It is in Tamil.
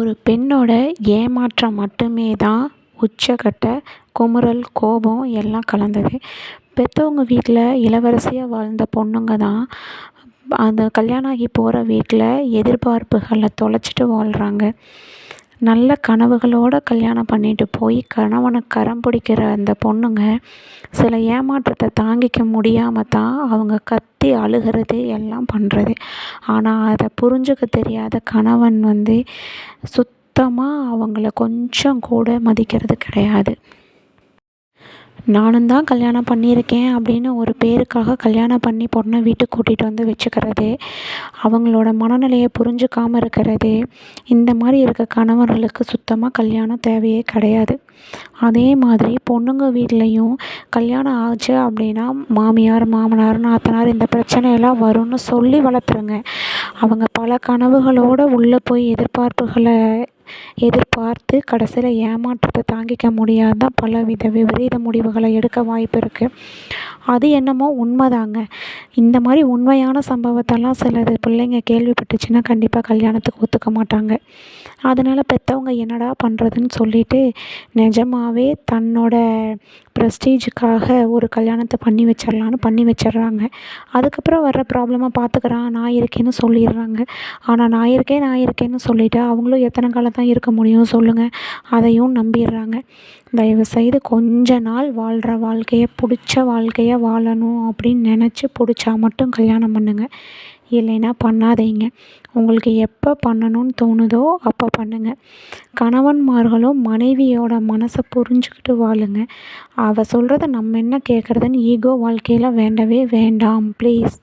ஒரு பெண்ணோட ஏமாற்றம் மட்டுமே தான் உச்சக்கட்ட குமுறல் கோபம் எல்லாம் கலந்தது. பெற்றவங்க வீட்டில் இளவரசியாக வாழ்ந்த பொண்ணுங்க தான் அந்த கல்யாணம் ஆகி போகிற வீட்டில் எதிர்பார்ப்புகளை தொலைச்சிட்டு வாழ்கிறாங்க நல்ல கனவுகளோடு கல்யாணம் பண்ணிட்டு போய் கணவனை கரம் பிடிக்கிற அந்த பொண்ணுங்க சில ஏமாற்றத்தை தாங்கிக்க முடியாமல் தான் அவங்க கத்தி அழுகிறது எல்லாம் பண்ணுறது ஆனால் அதை புரிஞ்சுக்க தெரியாத கணவன் வந்து சுத்தமாக அவங்கள கொஞ்சம் கூட மதிக்கிறது கிடையாது. நானும் தான் கல்யாணம் பண்ணியிருக்கேன் அப்படின்னு ஒரு பேருக்காக கல்யாணம் பண்ணி பொண்ணை வீட்டுக்கு கூட்டிகிட்டு வந்து வச்சுக்கிறது அவங்களோட மனநிலையை புரிஞ்சுக்காமல் இருக்கிறது இந்த மாதிரி இருக்க கணவர்களுக்கு சுத்தமாக கல்யாணம் தேவையே கிடையாது. அதே மாதிரி பொண்ணுங்க வீட்லேயும் கல்யாணம் ஆச்சு அப்படின்னா மாமியார் மாமனார் நாத்தனார் இந்த பிரச்சனையெல்லாம் வரும்னு சொல்லி வளர்த்துருங்க. அவங்க பல கனவுகளோடு உள்ளே போய் எதிர்பார்ப்புகளை எதிர்பார்த்து கடைசியில் ஏமாற்றத்தை தாங்கிக்க முடியாத பல வித விபரீத முடிவுகளை எடுக்க வாய்ப்பு இருக்குது அது என்னமோ உண்மைதாங்க. இந்த மாதிரி உண்மையான சம்பவத்தெல்லாம் சிலது பிள்ளைங்க கேள்விப்பட்டுச்சுன்னா கண்டிப்பாக கல்யாணத்துக்கு ஒத்துக்க மாட்டாங்க. அதனால் பெற்றவங்க என்னடா பண்ணுறதுன்னு சொல்லிட்டு நிஜமாவே தன்னோட ப்ரெஸ்டீஜுக்காக ஒரு கல்யாணத்தை பண்ணி வச்சிடலான்னு பண்ணி வச்சிடுறாங்க அதுக்கப்புறம் வர்ற ப்ராப்ளமை பார்த்துக்குறான் நான் இருக்கேன்னு சொல்லிடுறாங்க ஆனால் நான் இருக்கேன் நான் இருக்கேன்னு சொல்லிவிட்டு அவங்களும் எத்தனை காலம் தான் இருக்க முடியும் சொல்லுங்கள் அதையும் நம்பிடுறாங்க தயவுசெய்து கொஞ்ச நாள் வாழ்கிற வாழ்க்கையை பிடிச்ச வாழ்க்கையை வாழணும் அப்படின்னு நினச்சி பிடிச்ச மட்டும் கல்யாணம் பண்ணுங்கள் இல்லைன்னா பண்ணாதீங்க. உங்களுக்கு எப்போ பண்ணணும்னு தோணுதோ அப்போ பண்ணுங்கள் கணவன்மார்களும் மனைவியோட மனசை புரிஞ்சுக்கிட்டு வாழுங்க. அவள் சொல்கிறத நம்ம என்ன கேட்குறதுன்னு ஈகோ வாழ்க்கையில் வேண்டவே வேண்டாம் ப்ளீஸ்